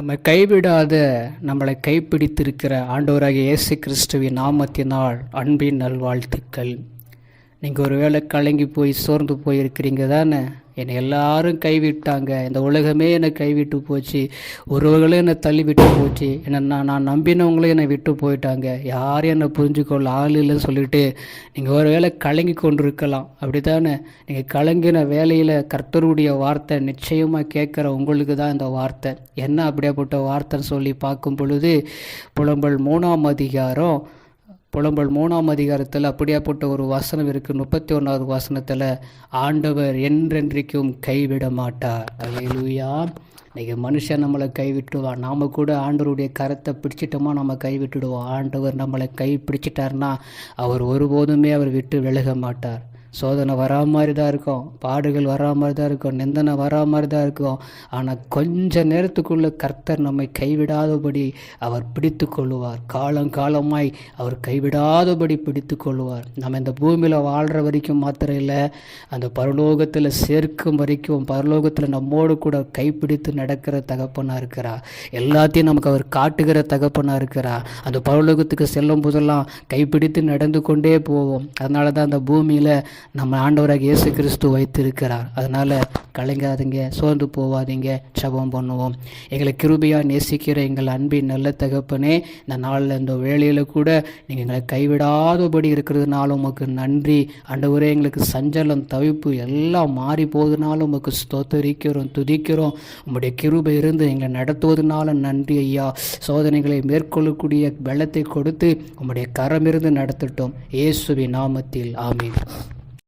நம்மை கைவிடாத நம்மளை கைப்பிடித்திருக்கிற ஆண்டவராகிய இயேசு கிறிஸ்துவின் நாமத்தினால் அன்பின் நல்வாழ்த்துக்கள். நீங்கள் ஒருவேளை கலங்கி போய் சோர்ந்து போயிருக்கிறீங்க தானே? என்னை எல்லாரும் கைவிட்டாங்க. இந்த உலகமே என்னை கைவிட்டு போச்சு. உறவுகளும் என்னை தள்ளி விட்டு போச்சு. என்னை நான் நான் நம்பினவங்களும் என்னை விட்டு போயிட்டாங்க. யாரும் என்னை புரிஞ்சுக்கொள்ள ஆள் இல்லைன்னு சொல்லிட்டு நீங்கள் ஒருவேளை கலங்கி கொண்டு இருக்கலாம் அப்படி தானே நீங்கள் கலங்கின வேலையில் கர்த்தருடைய வார்த்தை நிச்சயமாக கேட்குற உங்களுக்கு தான் இந்த வார்த்தை. என்ன அப்படியாப்பட்ட வார்த்தைன்னு சொல்லி பார்க்கும் பொழுது புலம்பல் மூணாம் அதிகாரம் புலம்பல் மூணாம் அதிகாரத்தில் அப்படியாப்பட்ட ஒரு வசனம் இருக்குது முப்பத்தி ஒன்றாவது வசனத்தில் ஆண்டவர் என்றென்றைக்கும் கைவிட மாட்டார் அலையலூயா இன்றைக்கி மனுஷன் நம்மளை கைவிட்டுடுவான் நாம் கூட ஆண்டவருடைய கரத்தை பிடிச்சிட்டோமா நம்ம கைவிட்டுடுவோம். ஆண்டவர் நம்மளை கை பிடிச்சிட்டார்னா அவர் ஒருபோதுமே அவர் விட்டு விலக மாட்டார். சோதனை வரா மாதிரி தான் இருக்கும் பாடுகள் வரா மாதிரி தான் இருக்கும் நிந்தனை வரா மாதிரி தான் இருக்கும். ஆனால் கொஞ்ச நேரத்துக்குள்ளே கர்த்தர் நம்மை கைவிடாதபடி அவர் பிடித்து கொள்ளுவார். காலம் காலமாய் அவர் கைவிடாதபடி பிடித்து கொள்ளுவார். நம்ம இந்த பூமியில் வாழ்கிற வரைக்கும் மாத்திரம் இல்லை அந்த பரலோகத்தில் சேர்க்கும் வரைக்கும் பரலோகத்தில் நம்மோடு கூட கைப்பிடித்து நடக்கிற தகப்பனாக இருக்கிறா. எல்லாத்தையும் நமக்கு அவர் காட்டுகிற தகப்பனாக இருக்கிறா. அந்த பரலோகத்துக்கு செல்லும் போதெல்லாம் கைப்பிடித்து நடந்து கொண்டே போவோம். அதனால தான் அந்த பூமியில் நம்ம ஆண்டவராக இயேசு கிறிஸ்து வைத்திருக்கிறார். அதனால் கலங்காதீங்க சோர்ந்து போவாதீங்க ஜெபம் பண்ணுவோம். எங்களை கிருபையாக நேசிக்கிற எங்கள் அன்பின் நல்ல தகப்பனே இந்த நாளில் இந்த வேலையில் கூட நீங்கள் எங்களை கைவிடாதபடி இருக்கிறதுனால உமக்கு நன்றி. ஆண்டவரே எங்களுக்கு சஞ்சலம் தவிப்பு எல்லாம் மாறி போகுதுனாலும் உமக்கு ஸ்தோத்தரிக்கிறோம் துதிக்கிறோம். உங்களுடைய கிருபை இருந்து எங்களை நடத்துவதனால நன்றி ஐயா. சோதனைகளை மேற்கொள்ளக்கூடிய பலத்தை கொடுத்து உம்முடைய கரமிருந்து நடத்தட்டும். இயேசுவி நாமத்தில் ஆமீன்.